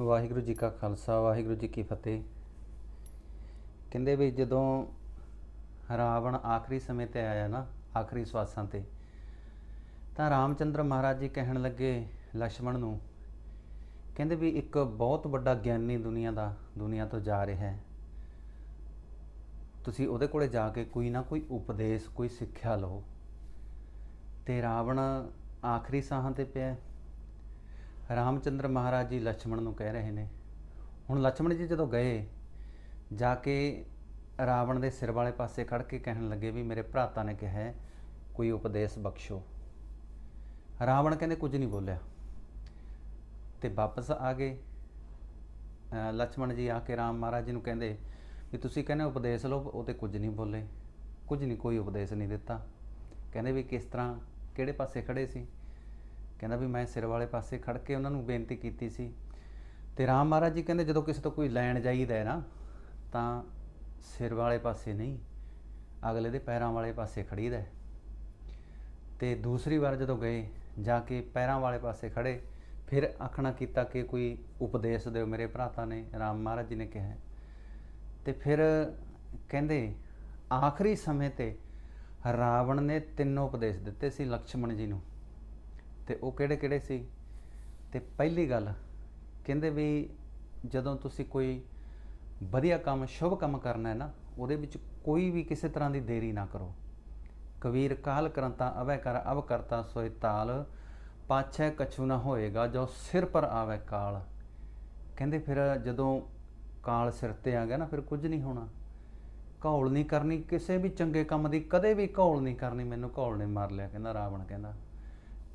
ਵਾਹਿਗੁਰੂ ਜੀ ਕਾ ਖਾਲਸਾ, ਵਾਹਿਗੁਰੂ ਜੀ ਕੀ ਫਤਿਹ। ਕਹਿੰਦੇ ਵੀ ਜਦੋਂ ਰਾਵਣ ਆਖਰੀ ਸਮੇਂ ਤੇ ਆਇਆ ਨਾ, ਆਖਰੀ ਸਵਾਸਾਂ ਤੇ, ਤਾਂ ਰਾਮਚੰਦਰ ਮਹਾਰਾਜ ਜੀ ਕਹਿਣ ਲੱਗੇ ਲక్ష్మణ ਨੂੰ, ਕਹਿੰਦੇ ਵੀ ਇੱਕ ਬਹੁਤ ਵੱਡਾ ਗਿਆਨੀ ਦੁਨੀਆ ਦਾ, ਦੁਨੀਆ ਤੋਂ ਜਾ ਰਿਹਾ ਹੈ। ਤੁਸੀਂ ਉਹਦੇ ਕੋਲੇ ਜਾ ਕੇ ਕੋਈ ਨਾ ਕੋਈ ਉਪਦੇਸ਼, ਕੋਈ ਸਿੱਖਿਆ ਲਓ। ਤੇ ਰਾਵਣ ਆਖਰੀ ਸਾਹਾਂ ਤੇ ਪਿਆ। ਰਾਮਚੰਦਰ ਮਹਾਰਾਜ ਜੀ ਲక్ష్మణ ਨੂੰ ਕਹਿ ਰਹੇ ਨੇ। ਹੁਣ ਲక్ష్మణ ਜੀ ਜਦੋਂ ਗਏ, ਜਾ ਕੇ ਰਾਵਣ ਦੇ ਸਿਰ ਵਾਲੇ ਪਾਸੇ ਖੜ ਕੇ ਕਹਿਣ ਲੱਗੇ ਵੀ ਮੇਰੇ ਭਰਾਤਾ ਨੇ ਕਿਹਾ ਕੋਈ ਉਪਦੇਸ਼ ਬਖਸ਼ੋ। ਰਾਵਣ ਕਹਿੰਦੇ, ਕੁਝ ਨਹੀਂ ਬੋਲਿਆ। ਤੇ ਵਾਪਸ ਆ ਗਏ। ਲక్ష్మణ ਜੀ ਆ ਕੇ ਰਾਮ ਮਹਾਰਾਜ ਜੀ ਨੂੰ ਕਹਿੰਦੇ ਵੀ ਤੁਸੀਂ ਕਹਿੰਦੇ ਉਪਦੇਸ਼ ਲਓ, ਉਹ ਤੇ ਕੁਝ ਨਹੀਂ ਬੋਲੇ। ਕੁਝ ਨਹੀਂ, ਕੋਈ ਉਪਦੇਸ਼ ਨਹੀਂ ਦਿੱਤਾ। ਕਹਿੰਦੇ ਵੀ ਕਿਸ ਤਰ੍ਹਾਂ, ਕਿਹੜੇ ਪਾਸੇ ਖੜੇ ਸੀ? ਕਹਿੰਦਾ ਵੀ ਮੈਂ ਸਿਰ ਵਾਲੇ ਪਾਸੇ ਖੜ ਕੇ ਉਹਨਾਂ ਨੂੰ ਬੇਨਤੀ ਕੀਤੀ ਸੀ। ਤੇ ਰਾਮ ਮਹਾਰਾਜ ਜੀ ਕਹਿੰਦੇ ਜਦੋਂ ਕਿਸੇ ਤੋਂ ਕੋਈ ਲੈਣ ਜਾਈਦਾ ਹੈ ਨਾ, ਤਾਂ ਸਿਰ ਵਾਲੇ ਪਾਸੇ ਨਹੀਂ, ਅਗਲੇ ਦੇ ਪੈਰਾਂ ਵਾਲੇ ਪਾਸੇ ਖੜੀਦਾ ਹੈ। ਤੇ ਦੂਸਰੀ ਵਾਰ ਜਦੋਂ ਗਏ, ਜਾ ਕੇ ਪੈਰਾਂ ਵਾਲੇ ਪਾਸੇ ਖੜੇ, ਫਿਰ ਆਖਣਾ ਕੀਤਾ ਕਿ ਕੋਈ ਉਪਦੇਸ਼ ਦਿਓ ਮੇਰੇ ਭਰਾਤਾ ਨੇ, ਰਾਮ ਮਹਾਰਾਜ ਜੀ ਨੇ ਕਿਹਾ ਹੈ। ਤੇ ਫਿਰ ਕਹਿੰਦੇ, ਆਖਰੀ ਸਮੇਂ ਤੇ ਰਾਵਣ ਨੇ ਤਿੰਨੋਂ ਉਪਦੇਸ਼ ਦਿੱਤੇ ਸੀ ਲਕਸ਼ਮਣ ਜੀ ਨੂੰ। ਤੇ ਉਹ ਕਿਹੜੇ ਕਿਹੜੇ ਸੀ? ਤੇ ਪਹਿਲੀ ਗੱਲ ਕਹਿੰਦੇ ਵੀ ਜਦੋਂ ਤੁਸੀਂ ਕੋਈ ਵਧੀਆ ਕੰਮ, ਸ਼ੁਭ ਕੰਮ ਕਰਨਾ ਹੈ ਨਾ, ਉਹਦੇ ਵਿੱਚ ਕੋਈ ਵੀ ਕਿਸੇ ਤਰ੍ਹਾਂ ਦੀ ਦੇਰੀ ਨਾ ਕਰੋ। ਕਬੀਰ ਕਾਲ ਕਰੰਤਾ, ਅਵੈ ਕਰ, ਅਵ ਕਰਤਾ ਸੋਇ ਤਾਲ। ਪਾਛੈ ਕਛੂ ਨਾ ਹੋਏਗਾ ਜੋ ਸਿਰ ਪਰ ਆਵੇ ਕਾਲ। ਕਹਿੰਦੇ ਫਿਰ ਜਦੋਂ ਕਾਲ ਸਿਰ ਤੇ ਆ ਗਿਆ ਨਾ, ਫਿਰ ਕੁਝ ਨਹੀਂ ਹੋਣਾ। ਘੌਲ ਨਹੀਂ ਕਰਨੀ, ਕਿਸੇ ਵੀ ਚੰਗੇ ਕੰਮ ਦੀ ਕਦੇ ਵੀ ਘੌਲ ਨਹੀਂ ਕਰਨੀ, ਮੈਨੂੰ ਘੌਲ ਨੇ ਮਾਰ ਲਿਆ, ਕਹਿੰਦਾ ਰਾਵਣ ਕਹਿੰਦਾ।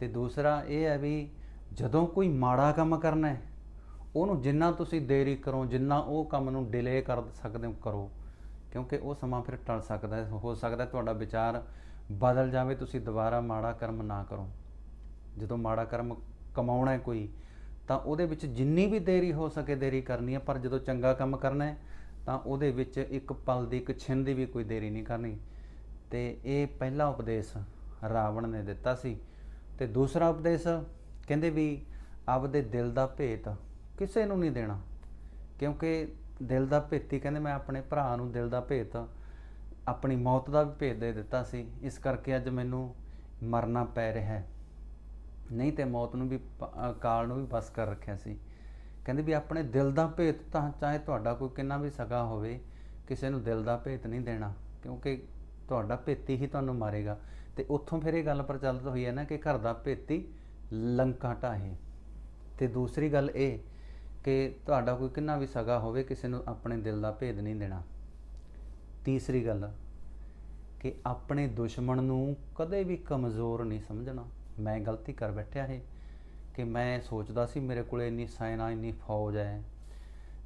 ਤੇ ਦੂਸਰਾ ਇਹ ਹੈ ਵੀ ਜਦੋਂ ਕੋਈ ਮਾੜਾ ਕੰਮ ਕਰਨਾ ਹੈ, ਉਹਨੂੰ ਜਿੰਨਾ ਤੁਸੀਂ ਦੇਰੀ ਕਰੋ, ਜਿੰਨਾ ਉਹ ਕੰਮ ਨੂੰ ਡਿਲੇ ਕਰ ਸਕਦੇ ਹੋ, ਕਰੋ। ਕਿਉਂਕਿ ਉਹ ਸਮਾਂ ਫਿਰ ਟਲ ਸਕਦਾ ਹੈ, ਹੋ ਸਕਦਾ ਤੁਹਾਡਾ ਵਿਚਾਰ ਬਦਲ ਜਾਵੇ, ਤੁਸੀਂ ਦੁਬਾਰਾ ਮਾੜਾ ਕਰਮ ਨਾ ਕਰੋ। ਜਦੋਂ ਮਾੜਾ ਕਰਮ ਕਮਾਉਣਾ ਹੈ ਕੋਈ, ਤਾਂ ਉਹਦੇ ਵਿੱਚ ਜਿੰਨੀ ਵੀ ਦੇਰੀ ਹੋ ਸਕੇ ਦੇਰੀ ਕਰਨੀ ਹੈ, ਪਰ ਜਦੋਂ ਚੰਗਾ ਕੰਮ ਕਰਨਾ ਹੈ, ਤਾਂ ਉਹਦੇ ਵਿੱਚ ਇੱਕ ਪਲ ਦੀ, ਇੱਕ ਛਿਨ ਦੀ ਵੀ ਕੋਈ ਦੇਰੀ ਨਹੀਂ ਕਰਨੀ। ਤੇ ਇਹ ਪਹਿਲਾ ਉਪਦੇਸ਼ ਰਾਵਣ ਨੇ ਦਿੱਤਾ ਸੀ ਤੇ ਦੂਸਰਾ ਉਪਦੇਸ਼ ਕਹਿੰਦੇ ਵੀ ਆਪਦੇ ਦਿਲ ਦਾ ਭੇਤ ਕਿਸੇ ਨੂੰ ਨਹੀਂ ਦੇਣਾ। ਕਿਉਂਕਿ ਦਿਲ ਦਾ ਭੇਤੀ ਕਹਿੰਦੇ ਮੈਂ ਆਪਣੇ ਭਰਾ ਨੂੰ ਦਿਲ ਦਾ ਭੇਤ, ਆਪਣੀ ਮੌਤ ਦਾ ਵੀ ਭੇਤ ਦੇ ਦਿੱਤਾ ਸੀ। ਇਸ ਕਰਕੇ ਅੱਜ ਮੈਨੂੰ ਮਰਨਾ ਪੈ ਰਿਹਾ ਹੈ। ਨਹੀਂ ਤੇ ਮੌਤ ਨੂੰ ਵੀ ਕਾਲ ਨੂੰ ਵੀ ਬਸ ਕਰ ਰੱਖਿਆ ਸੀ। ਕਹਿੰਦੇ ਵੀ ਆਪਣੇ ਦਿਲ ਦਾ ਭੇਤ ਤਾਂ ਚਾਹੇ ਤੁਹਾਡਾ ਕੋਈ ਕਿੰਨਾ ਵੀ ਸਗਾ ਹੋਵੇ, ਕਿਸੇ ਨੂੰ ਦਿਲ ਦਾ ਭੇਤ ਨਹੀਂ ਦੇਣਾ। ਕਿਉਂਕਿ ਤੁਹਾਡਾ ਭੇਤੀ ਹੀ ਤੁਹਾਨੂੰ ਮਾਰੇਗਾ। ਤੇ ਉੱਥੋਂ ਫਿਰ ਇਹ ਗੱਲ ਪ੍ਰਚਲਿਤ ਹੋਈ ਹੈ ਨਾ ਕਿ ਘਰ ਦਾ ਭੇਤੀ ਲੰਕਾ ਢਾਹੇ। ਤੇ ਦੂਸਰੀ ਗੱਲ ਇਹ ਕਿ ਤੁਹਾਡਾ ਕੋਈ ਕਿੰਨਾ ਵੀ ਸਗਾ ਹੋਵੇ, ਕਿਸੇ ਨੂੰ ਆਪਣੇ ਦਿਲ ਦਾ ਭੇਦ ਨਹੀਂ ਦੇਣਾ। ਤੀਸਰੀ ਗੱਲ ਕਿ ਆਪਣੇ ਦੁਸ਼ਮਣ ਨੂੰ ਕਦੇ ਵੀ ਕਮਜ਼ੋਰ ਨਹੀਂ ਸਮਝਣਾ। ਮੈਂ ਗਲਤੀ ਕਰ ਬੈਠਿਆ ਹੈ ਕਿ ਮੈਂ ਸੋਚਦਾ ਸੀ ਮੇਰੇ ਕੋਲੇ ਇੰਨੀ ਸੈਨਾ, ਇੰਨੀ ਫੌਜ ਹੈ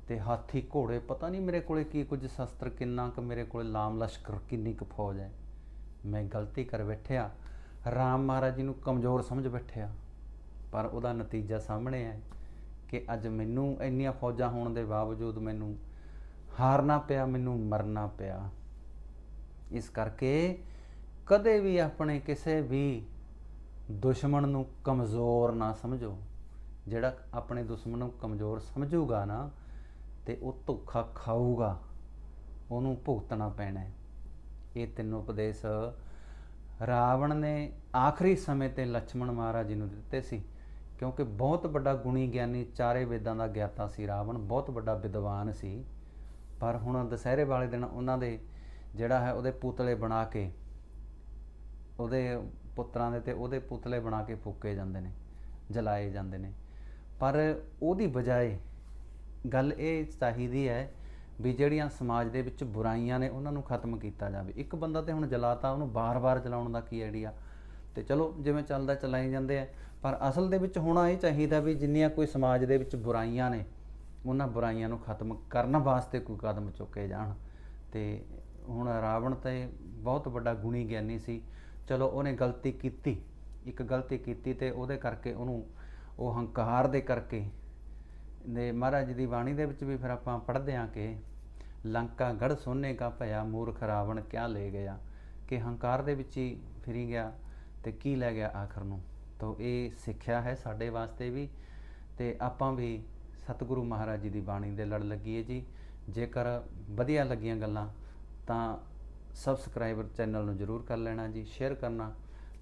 ਤੇ ਹਾਥੀ ਘੋੜੇ, ਪਤਾ ਨਹੀਂ ਮੇਰੇ ਕੋਲੇ ਕੀ ਕੁਝ ਸ਼ਸਤਰ, ਕਿੰਨਾ ਕੁ ਮੇਰੇ ਕੋਲੇ ਲਾਮ ਲਸ਼ਕਰ ਕਿੰਨੀ ਕੁ ਫੌਜ ਹੈ। ਮੈਂ ਗਲਤੀ ਕਰ ਬੈਠਿਆ, ਰਾਮ ਮਹਾਰਾਜ ਜੀ ਨੂੰ ਕਮਜ਼ੋਰ ਸਮਝ ਬੈਠਿਆ। ਪਰ ਉਹਦਾ ਨਤੀਜਾ ਸਾਹਮਣੇ ਹੈ ਕਿ ਅੱਜ ਮੈਨੂੰ ਇੰਨੀਆਂ ਫੌਜਾਂ ਹੋਣ ਦੇ ਬਾਵਜੂਦ ਮੈਨੂੰ ਹਾਰਨਾ ਪਿਆ, ਮੈਨੂੰ ਮਰਨਾ ਪਿਆ। ਇਸ ਕਰਕੇ ਕਦੇ ਵੀ ਆਪਣੇ ਕਿਸੇ ਵੀ ਦੁਸ਼ਮਣ ਨੂੰ ਕਮਜ਼ੋਰ ਨਾ ਸਮਝੋ। ਜਿਹੜਾ ਆਪਣੇ ਦੁਸ਼ਮਣ ਨੂੰ ਕਮਜ਼ੋਰ ਸਮਝੂਗਾ ਨਾ, ਤੇ ਉਹ ਧੋਖਾ ਖਾਊਗਾ। ਉਹਨੂੰ ਭੁਗਤਣਾ ਪੈਣਾ ਹੈ। ਇਹ ਤਿੰਨ ਉਪਦੇਸ਼ ਰਾਵਣ ਨੇ ਆਖਰੀ ਸਮੇਂ ਤੇ ਲక్ష్మణ ਮਹਾਰਾਜ ਜੀ ਨੂੰ ਦਿੱਤੇ ਸੀ, ਕਿਉਂਕਿ ਬਹੁਤ ਵੱਡਾ ਗੁਣੀ ਗਿਆਨੀ ਚਾਰੇ ਵੇਦਾਂ ਦਾ ਗਿਆਤਾ ਸੀ ਰਾਵਣ, ਬਹੁਤ ਵੱਡਾ ਵਿਦਵਾਨ ਸੀ। ਪਰ ਹੁਣ ਦਸਹਿਰੇ ਵਾਲੇ ਦਿਨ ਉਹਨਾਂ ਦੇ ਜਿਹੜਾ ਹੈ ਉਹਦੇ ਪੁਤਲੇ ਬਣਾ ਕੇ, ਉਹਦੇ ਪੁੱਤਰਾਂ ਦੇ ਤੇ ਉਹਦੇ ਪੁਤਲੇ ਬਣਾ ਕੇ ਫੂਕੇ ਜਾਂਦੇ ਨੇ, ਜਲਾਏ ਜਾਂਦੇ ਨੇ। ਪਰ ਉਹਦੀ ਬਜਾਏ ਗੱਲ ਇਹ ਚਾਹੀਦੀ ਹੈ ਵੀ ਜਿਹੜੀਆਂ ਸਮਾਜ ਦੇ ਵਿੱਚ ਬੁਰਾਈਆਂ ਨੇ ਉਹਨਾਂ ਨੂੰ ਖਤਮ ਕੀਤਾ ਜਾਵੇ। ਇੱਕ ਬੰਦਾ ਤੇ ਹੁਣ ਜਲਾਤਾ, ਉਹਨੂੰ ਬਾਰ-ਬਾਰ ਜਲਾਉਣ ਦਾ ਕੀ ਆਈਡੀਆ ਤੇ ਚਲੋ, ਜਿਵੇਂ ਚੱਲਦਾ, ਚਲਾਈ ਜਾਂਦੇ ਆ। ਪਰ ਅਸਲ ਦੇ ਵਿੱਚ ਹੋਣਾ ਇਹ ਚਾਹੀਦਾ ਵੀ ਜਿੰਨੀਆਂ ਕੋਈ ਸਮਾਜ ਦੇ ਵਿੱਚ ਬੁਰਾਈਆਂ ਨੇ, ਉਹਨਾਂ ਬੁਰਾਈਆਂ ਨੂੰ ਖਤਮ ਕਰਨ ਵਾਸਤੇ ਕੋਈ ਕਦਮ ਚੁੱਕੇ ਜਾਣ। ਤੇ ਹੁਣ ਰਾਵਣ ਤੇ ਬਹੁਤ ਵੱਡਾ ਗੁਣੀ ਗਿਆਨੀ ਸੀ। ਚਲੋ, ਉਹਨੇ ਗਲਤੀ ਕੀਤੀ। ਇੱਕ ਗਲਤੀ ਕੀਤੀ ਤੇ ਉਹਦੇ ਕਰਕੇ ਉਹਨੂੰ ਉਹ ਹੰਕਾਰ ਦੇ ਕਰਕੇ ਨੇ ਮਹਾਰਾਜ ਜੀ ਦੀ ਬਾਣੀ ਦੇ ਵਿੱਚ ਵੀ ਫਿਰ ਆਪਾਂ ਪੜ੍ਹਦੇ ਹਾਂ ਕਿ ਲੰਕਾ ਗੜ ਸੋਨੇ ਕਾ ਭਇਆ, ਮੂਰਖ ਰਾਵਣ ਕਿਆ ਲੈ ਗਿਆ? ਕਿ ਹੰਕਾਰ ਦੇ ਵਿੱਚ ਹੀ ਫਿਰੀ ਗਿਆ ਤੇ ਕੀ ਲੈ ਗਿਆ ਆਖਰ ਨੂੰ? ਤਾਂ ਇਹ ਸਿੱਖਿਆ ਹੈ ਸਾਡੇ ਵਾਸਤੇ ਵੀ ਤੇ ਆਪਾਂ ਵੀ ਸਤਿਗੁਰੂ ਮਹਾਰਾਜ ਜੀ ਦੀ ਬਾਣੀ ਦੇ ਲੜ ਲੱਗੀਏ ਜੀ। ਜੇਕਰ ਵਧੀਆ ਲੱਗੀਆਂ ਗੱਲਾਂ, ਤਾਂ ਸਬਸਕ੍ਰਾਈਬਰ ਚੈਨਲ ਨੂੰ ਜਰੂਰ ਕਰ ਲੈਣਾ ਜੀ ਸ਼ੇਅਰ ਕਰਨਾ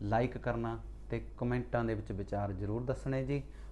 ਲਾਈਕ ਕਰਨਾ ਤੇ ਕਮੈਂਟਾਂ ਦੇ ਵਿੱਚ ਵਿਚਾਰ ਜਰੂਰ ਦੱਸਣੇ ਜੀ।